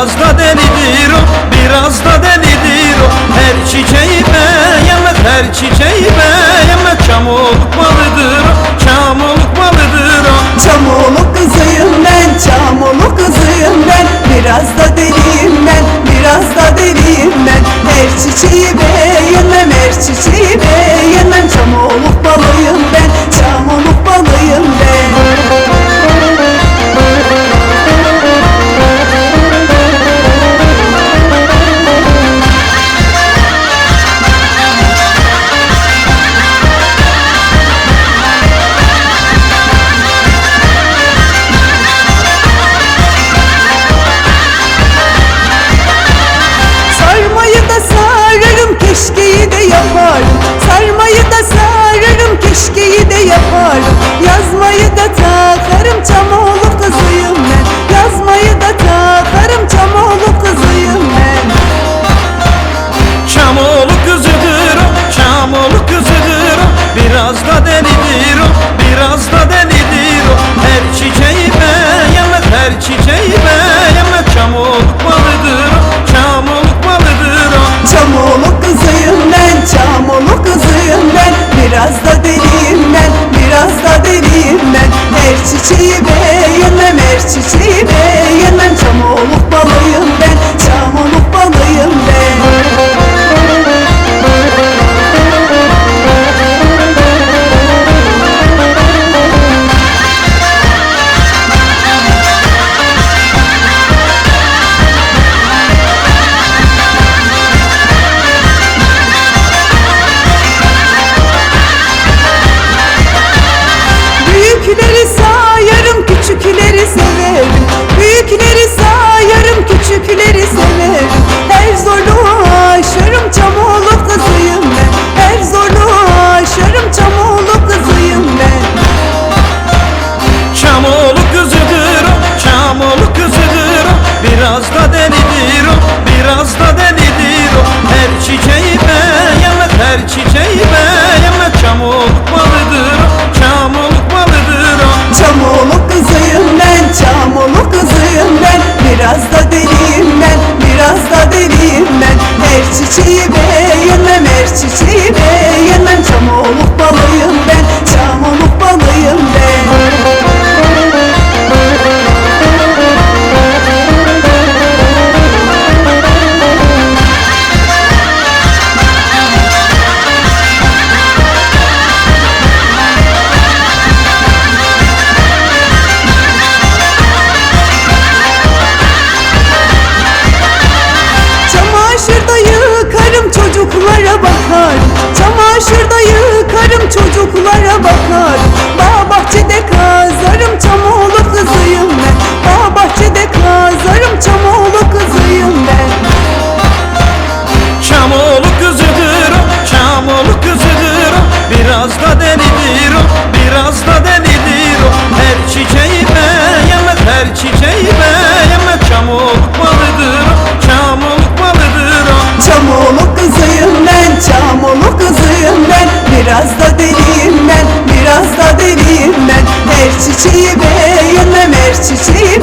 Biraz da delidir o, biraz da delidir o. Her çiçeği beğenmez, her çiçeği beğenmez Çamoğluk malıdır o, Çamoğluk malıdır o. Çamoğlu kızıyım ben Çamoğlu kızıyım ben. Biraz da deliyim ben Biraz da deliyim ben. Her çiçeği beğenmem Her çiçeği beğenmem. Çamoğluk balıyım çamoğlu kızıyım ben. Yazmayı da takarım çamoğlu kızıyım ben. Çamoğlu kızıdır o, Çamoğlu kızıdır o. Biraz da delidir beğenmem bakarım Çamaşırda yıkarım çocuklara bakarım Bağ bahçede kazarım çamoğlu kızıyım ben. Bağ bahçede kazarım çamoğlu kızıyım ben. Çamoğlu kızıdır o, Çamoğlu kızıdır o. Biraz da delidir o, biraz da delidir o. Her çiçeği beğenmez, her çiçeği beğenmez. Çamoğluk çiçeği beğenmem her çiçeği